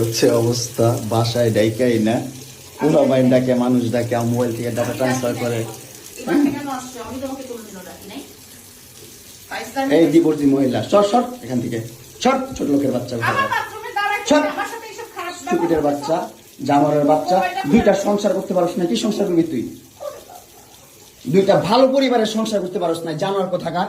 হচ্ছে অবস্থা, বাসায় ডাইকাই না। পুরো ডাকে, মানুষ ডাকে মোবাইল থেকে ডাটা ট্রান্সফার করে। এই মহিলা, সর সর, এখান থেকে। সর, ছোট লোকের বাচ্চা স্টুপিডের বাচ্চা জানোয়ারের বাচ্চা, দুইটা সংসার করতে পারস না, কি সংসার করবি তুই? দুইটা ভালো পরিবারের সংসার করতে পারস না, জানোয়ার কোথাকার?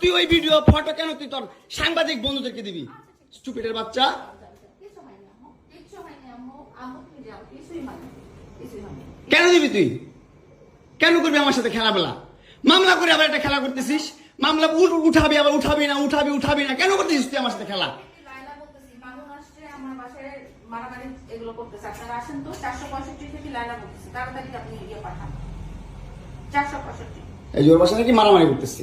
তুই ওই ভিডিও ফটো কেন তুই তোর সাংবাদিক বন্ধুদেরকে দিবি স্টুপিডের বাচ্চা। কেন দিবি তুই কেন করবি আমার সাথে খেলাবেলা মামলা করে আবার একটা খেলা করতেছিস মামলা উঠাবি আবার উঠাবি না উঠাবি উঠাবি না কেন করতেছিস তুই আমার সাথে খেলা লায়লা বলতেছি, মামুন আসছে, আমার বাসায় মারামারি এগুলো করতেছে। আপনারা আসেন তো, 465 থেকে লায়লা বলতেছি, তাড়াতাড়ি আপনি পাঠান। 465 এই জোর বাসা নাকি মারামারি করতেছি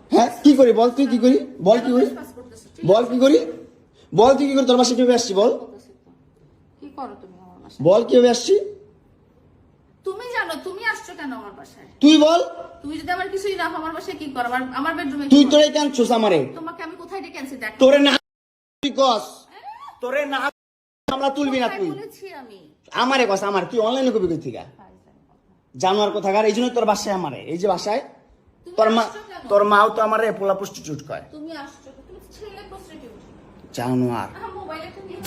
হ্যাঁ কি করি বল তুই কি করি? বল কি করি? বল কি করি? বল তুই কি করি? তোর বাসায় কীভাবে আসছি বল? বল কীভাবে আসছি? তুমি জানো তুমি আসছো কেন আমার বাসায়? তুই বল। তুমি যদি আমার কিছুই না আমার বাসায় কি করো? আমার আমার বেডরুমে তুই তোরে কেন ছোস আমারে? তোমাকে আমি কোথায় ডেকে আনছি? দেখো। তোরে না তুই কস। তোরে না আমরা তুলবি না তুই। আমারে কস আমার। তুই অনলাইনে কবি কই থেকে জানোয়ার কোথাকার? এই জন্য তোর বাসায় আমারে। এই যে বাসায় তোর মা তোর মাও তো আমারে পোলা প্রস্টিটিউট কয়। তুমি আসছো তুমি ছেলে প্রস্টিটিউট জানোয়ার। আমার মোবাইল একটা নিয়ে